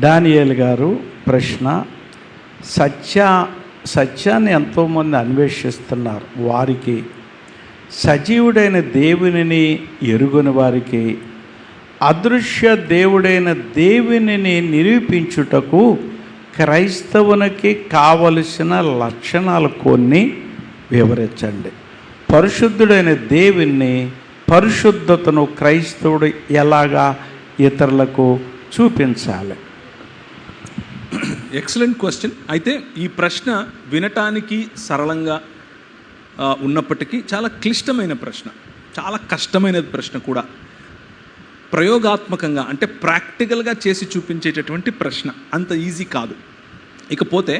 Daniel గారు ప్రశ్న సత్య సత్యాన్ని ఎంతోమంది అన్వేషిస్తున్నారు వారికి. సజీవుడైన దేవునిని ఎరుగని వారికి. అదృశ్య దేవుడైన దేవునిని నిరూపించుటకు క్రైస్తవునికి కావలసిన లక్షణాలు కొన్ని వివరించండి. పరిశుద్ధుడైన దేవుణ్ణి పరిశుద్ధతను క్రైస్తవుడు ఎలాగా ఇతరులకు చూపించాలి. ఎక్సలెంట్ క్వశ్చన్ అయితే ఈ ప్రశ్న వినటానికి సరళంగా ఉన్నప్పటికీ చాలా క్లిష్టమైన ప్రశ్న చాలా కష్టమైన ప్రశ్న కూడా. ప్రయోగాత్మకంగా అంటే ప్రాక్టికల్గా చేసి చూపించేటటువంటి ప్రశ్న అంత ఈజీ కాదు. ఇకపోతే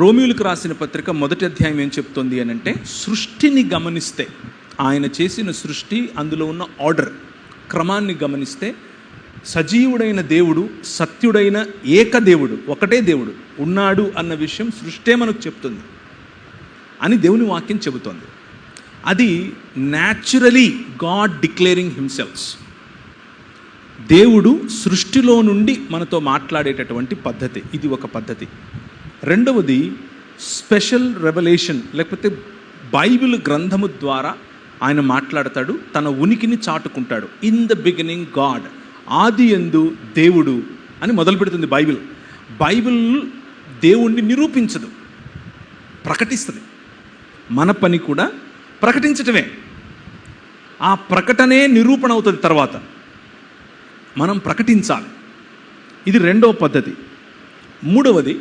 రోమియోలకు రాసిన పత్రిక మొదటి అధ్యాయం ఏం చెప్తుంది అని అంటే సృష్టిని గమనిస్తే ఆయన చేసిన సృష్టి అందులో ఉన్న ఆర్డర్ క్రమాన్ని గమనిస్తే సజీవుడైన దేవుడు సత్యుడైన ఏకదేవుడు ఒకటే దేవుడు ఉన్నాడు అన్న విషయం సృష్టే మనకు చెప్తుంది. అని దేవుని వాక్యం చెబుతోంది. అది న్యాచురలీ గాడ్ డిక్లేరింగ్ హిమ్సెల్స్ దేవుడు సృష్టిలో నుండి మనతో మాట్లాడేటటువంటి పద్ధతి ఇది ఒక పద్ధతి. రెండవది స్పెషల్ రెవల్యూషన్ లేకపోతే బైబిల్ గ్రంథము ద్వారా ఆయన మాట్లాడతాడు తన ఉనికిని చాటుకుంటాడు. ఇన్ ద బిగినింగ్ గాడ్ ఆది ఎందు దేవుడు అని మొదలు పెడుతుంది బైబిల్. బైబిల్ దేవుణ్ణి నిరూపించదు ప్రకటిస్తుంది. మన పని కూడా ప్రకటించటమే. ఆ ప్రకటనే నిరూపణ అవుతుంది తర్వాత. మనం ప్రకటించాలి. ఇది రెండవ పద్ధతి. మూడవది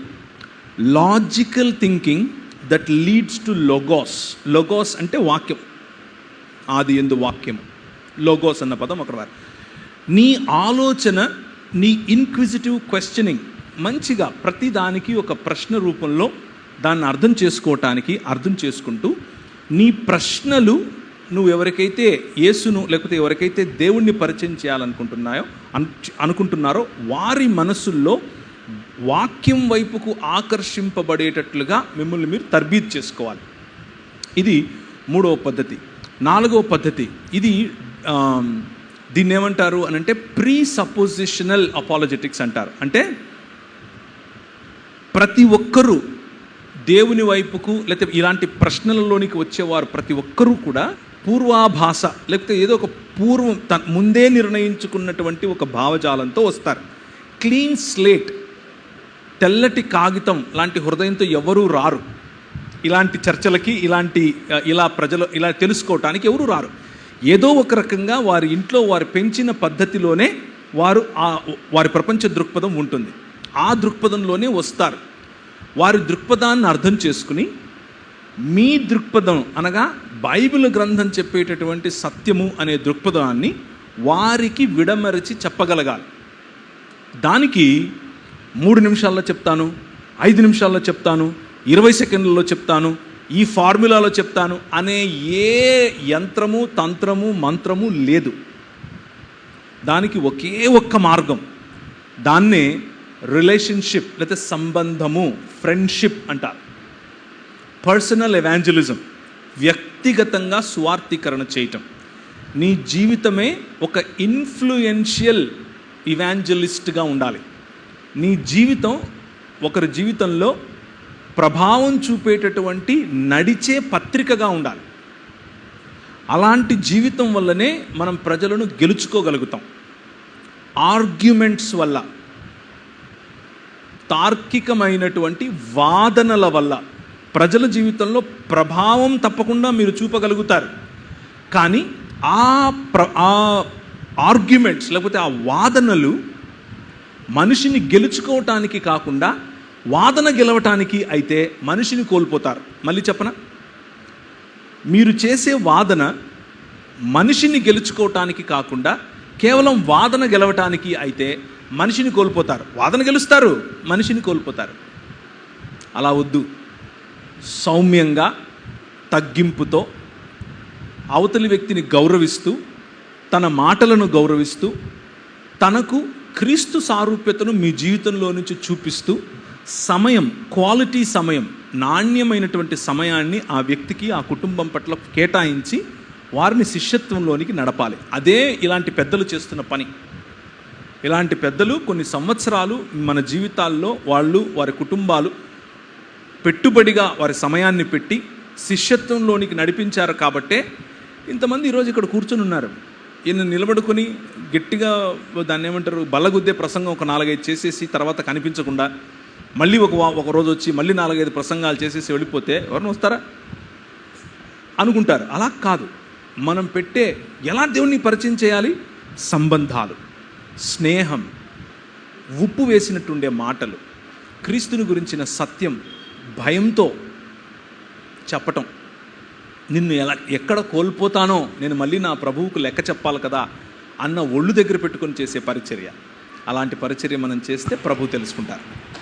logical thinking that leads to logos. Logos అంటే వాక్యం. ఆది ఎందు వాక్యం లోగోస్ అన్న పదం అక్కడ వారు నీ ఆలోచన నీ ఇన్క్విజిటివ్ క్వశ్చనింగ్ మంచిగా ప్రతిదానికి ఒక ప్రశ్న రూపంలో దాన్ని అర్థం చేసుకోవటానికి అర్థం చేసుకుంటూ నీ ప్రశ్నలు నువ్వు ఎవరికైతే యేసును లేకపోతే ఎవరికైతే దేవుణ్ణి పరిచయం చేయాలనుకుంటున్నాయో అనుకుంటున్నారో వారి మనసుల్లో వాక్యం వైపుకు ఆకర్షింపబడేటట్లుగా మిమ్మల్ని మీరు తర్బీద్ చేసుకోవాలి. ఇది మూడవ పద్ధతి. నాలుగవ పద్ధతి. ఇది దీన్ని ఏమంటారు అని అంటే ప్రీ సపోజిషనల్ అపాలజెటిక్స్ అంటారు. అంటే ప్రతి ఒక్కరూ దేవుని వైపుకు లేకపోతే ఇలాంటి ప్రశ్నలలోనికి వచ్చేవారు ప్రతి ఒక్కరూ కూడా పూర్వాభాస లేకపోతే ఏదో ఒక పూర్వం త ముందే నిర్ణయించుకున్నటువంటి ఒక భావజాలంతో వస్తారు. క్లీన్ స్లేట్ తెల్లటి కాగితం లాంటి హృదయంతో ఎవరూ రారు. ఇలాంటి చర్చలకి ఇలాంటి ఇలా ప్రజలు ఇలా తెలుసుకోవటానికి ఎవరు రారు. ఏదో ఒక రకంగా వారి ఇంట్లో వారు పెంచిన పద్ధతిలోనే వారు ఆ వారి ప్రపంచ దృక్పథం ఉంటుంది. ఆ దృక్పథంలోనే వస్తారు. వారి దృక్పథాన్ని అర్థం చేసుకుని మీ దృక్పథం అనగా బైబిల్ గ్రంథం చెప్పేటటువంటి సత్యము అనే దృక్పథాన్ని వారికి విడమరచి చెప్పగలగాలి. దానికి మూడు నిమిషాల్లో చెప్తాను ఐదు నిమిషాల్లో చెప్తాను ఇరవై సెకండ్లలో చెప్తాను ఈ ఫార్ములాలో చెప్తాను అనే ఏ యంత్రము తంత్రము మంత్రము లేదు. దానికి ఒకే ఒక్క మార్గం. దాన్నే రిలేషన్షిప్ లేకపోతే సంబంధము ఫ్రెండ్షిప్ అంటారు. పర్సనల్ ఎవాంజలిజం వ్యక్తిగతంగా స్వార్థీకరణ చేయటం. నీ జీవితమే ఒక ఇన్ఫ్లుయెన్షియల్ ఇవాంజలిస్ట్గా ఉండాలి. నీ జీవితం ఒకరి జీవితంలో ప్రభావం చూపేటటువంటి నడిచే పత్రికగా ఉండాలి. అలాంటి జీవితం వల్లనే మనం ప్రజలను గెలుచుకోగలుగుతాం. ఆర్గ్యుమెంట్స్ వల్ల తార్కికమైనటువంటి వాదనల వల్ల ప్రజల జీవితంలో ప్రభావం తప్పకుండా మీరు చూపగలుగుతారు. కానీ ఆ ప్ర ఆ ఆర్గ్యుమెంట్స్ లేకపోతే ఆ వాదనలు మనిషిని గెలుచుకోవటానికి కాకుండా వాదన గెలవటానికి అయితే మనిషిని కోల్పోతారు. మళ్ళీ చెప్పనా? మీరు చేసే వాదన మనిషిని గెలుచుకోవటానికి కాకుండా కేవలం వాదన గెలవటానికి అయితే మనిషిని కోల్పోతారు. వాదన గెలుస్తారు మనిషిని కోల్పోతారు. అలా వద్దు. సౌమ్యంగా తగ్గింపుతో అవతలి వ్యక్తిని గౌరవిస్తూ తన మాటలను గౌరవిస్తూ తనకు క్రీస్తు సారూప్యతను మీ జీవితంలో నుంచి చూపిస్తూ సమయం క్వాలిటీ సమయం నాణ్యమైనటువంటి సమయాన్ని ఆ వ్యక్తికి ఆ కుటుంబం పట్ల కేటాయించి వారిని శిష్యత్వంలోనికి నడపాలి. అదే ఇలాంటి పెద్దలు చేస్తున్న పని. ఇలాంటి పెద్దలు కొన్ని సంవత్సరాలు మన జీవితాల్లో వాళ్ళు వారి కుటుంబాలు పెట్టుబడిగా వారి సమయాన్ని పెట్టి శిష్యత్వంలోనికి నడిపించారు కాబట్టే ఇంతమంది ఈరోజు ఇక్కడ కూర్చొని ఉన్నారు. ఈయన నిలబడుకొని గట్టిగా దాన్ని ఏమంటారు బల్లగుద్దే ప్రసంగం ఒక నాలుగైదు చేసేసి తర్వాత కనిపించకుండా మళ్ళీ ఒక ఒక రోజు వచ్చి మళ్ళీ నాలుగైదు ప్రసంగాలు చేసేసి వెళ్ళిపోతే ఎవరిని వస్తారా? అనుకుంటారు. అలా కాదు. మనం పెట్టే ఎలా దేవుణ్ణి పరిచయం చేయాలి? సంబంధాలు. స్నేహం. ఉప్పు వేసినట్టుండే మాటలు. క్రీస్తుని గురించిన సత్యం భయంతో చెప్పటం. నిన్ను ఎలా ఎక్కడ కోల్పోతానో నేను మళ్ళీ నా ప్రభువుకు లెక్క చెప్పాలి కదా అన్న ఒళ్ళు దగ్గర పెట్టుకొని చేసే పరిచర్య. అలాంటి పరిచర్య మనం చేస్తే ప్రభు తెలుసుకుంటారు.